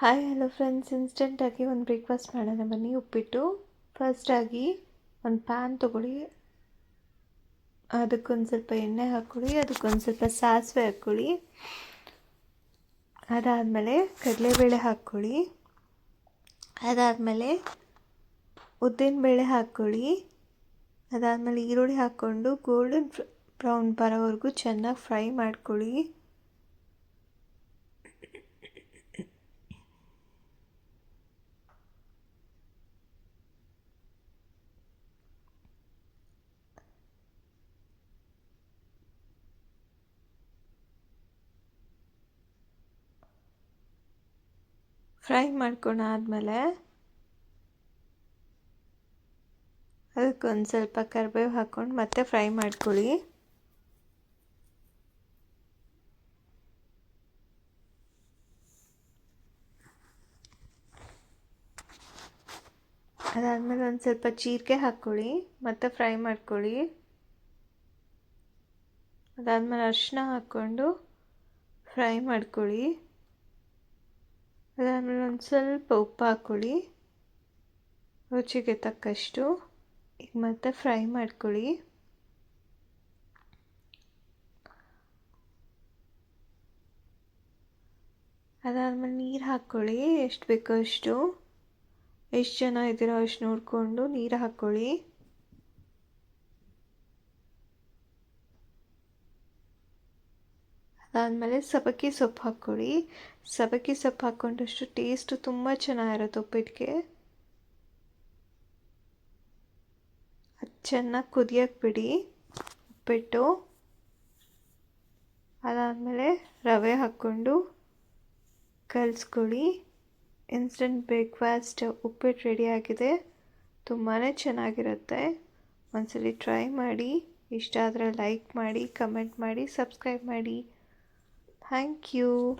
Hi hello friends ಇನ್ಸ್ಟೆಂಟಾಗಿ ಒಂದು breakfast ಮಾಡೋಣ ಬನ್ನಿ. ಉಪ್ಪಿಟ್ಟು. ಫಸ್ಟಾಗಿ ಒಂದು ಪ್ಯಾನ್ ತೊಗೊಳ್ಳಿ. ಅದಕ್ಕೊಂದು ಸ್ವಲ್ಪ ಎಣ್ಣೆ ಹಾಕ್ಕೊಳ್ಳಿ ಅದಕ್ಕೊಂದು ಸ್ವಲ್ಪ ಸಾಸಿವೆ ಹಾಕ್ಕೊಳ್ಳಿ ಅದಾದಮೇಲೆ ಕಡಲೆಬೇಳೆ ಹಾಕ್ಕೊಳ್ಳಿ ಅದಾದಮೇಲೆ ಉದ್ದಿನಬೇಳೆ ಹಾಕ್ಕೊಳ್ಳಿ ಅದಾದಮೇಲೆ ಈರುಳ್ಳಿ ಹಾಕ್ಕೊಂಡು ಗೋಲ್ಡನ್ ಬ್ರೌನ್ ಬರೋವರೆಗೂ ಚೆನ್ನಾಗಿ ಫ್ರೈ ಮಾಡ್ಕೊಳ್ಳಿ. ಫ್ರೈ ಮಾಡ್ಕೊಂಡಾದ್ಮೇಲೆ ಅದಕ್ಕೊಂದು ಸ್ವಲ್ಪ ಕರಿಬೇವು ಹಾಕ್ಕೊಂಡು ಮತ್ತೆ ಫ್ರೈ ಮಾಡ್ಕೊಳ್ಳಿ. ಅದಾದಮೇಲೆ ಒಂದು ಸ್ವಲ್ಪ ಜೀರಿಗೆ ಹಾಕ್ಕೊಳ್ಳಿ ಮತ್ತೆ ಫ್ರೈ ಮಾಡ್ಕೊಳ್ಳಿ. ಅದಾದಮೇಲೆ ಅರಿಶಿನ ಹಾಕ್ಕೊಂಡು ಫ್ರೈ ಮಾಡ್ಕೊಳ್ಳಿ. ಅದಾದಮೇಲೆ ಒಂದು ಸ್ವಲ್ಪ ಉಪ್ಪು ಹಾಕ್ಕೊಳ್ಳಿ ರುಚಿಗೆ ತಕ್ಕಷ್ಟು. ಈಗ ಮತ್ತೆ ಫ್ರೈ ಮಾಡ್ಕೊಳ್ಳಿ. ಅದಾದಮೇಲೆ ನೀರು ಹಾಕ್ಕೊಳ್ಳಿ ಎಷ್ಟು ಬೇಕೋ ಅಷ್ಟು. ಎಷ್ಟು ಜನ ಇದ್ದೀರೋ ಅಷ್ಟು ನೋಡಿಕೊಂಡು ನೀರು ಹಾಕ್ಕೊಳ್ಳಿ ಅದಾದಮೇಲೆ ಸಬ್ಬಕ್ಕಿ ಸೊಪ್ಪು ಹಾಕ್ಕೊಳ್ಳಿ ಸಬ್ಬಕ್ಕಿ ಸೊಪ್ಪು ಹಾಕ್ಕೊಂಡಷ್ಟು ಟೇಸ್ಟು ತುಂಬ ಚೆನ್ನಾಗಿರುತ್ತೆ ಉಪ್ಪಿಟ್ಟಿಗೆ ಅದು ಚೆನ್ನಾಗಿ ಕುದಿಯೋಕೆ ಬಿಡಿ ಉಪ್ಪಿಟ್ಟು. ಅದಾದಮೇಲೆ ರವೆ ಹಾಕ್ಕೊಂಡು ಕಲಿಸ್ಕೊಳ್ಳಿ ಇನ್ಸ್ಟಂಟ್ ಬ್ರೇಕ್ಫಾಸ್ಟ್ ಉಪ್ಪಿಟ್ಟು ರೆಡಿಯಾಗಿದೆ ತುಂಬಾ ಚೆನ್ನಾಗಿರುತ್ತೆ. ಒಂದ್ಸಲಿ ಟ್ರೈ ಮಾಡಿ. ಇಷ್ಟ ಆದರೆ ಲೈಕ್ ಮಾಡಿ ಕಮೆಂಟ್ ಮಾಡಿ ಸಬ್ಸ್ಕ್ರೈಬ್ ಮಾಡಿ. Thank you.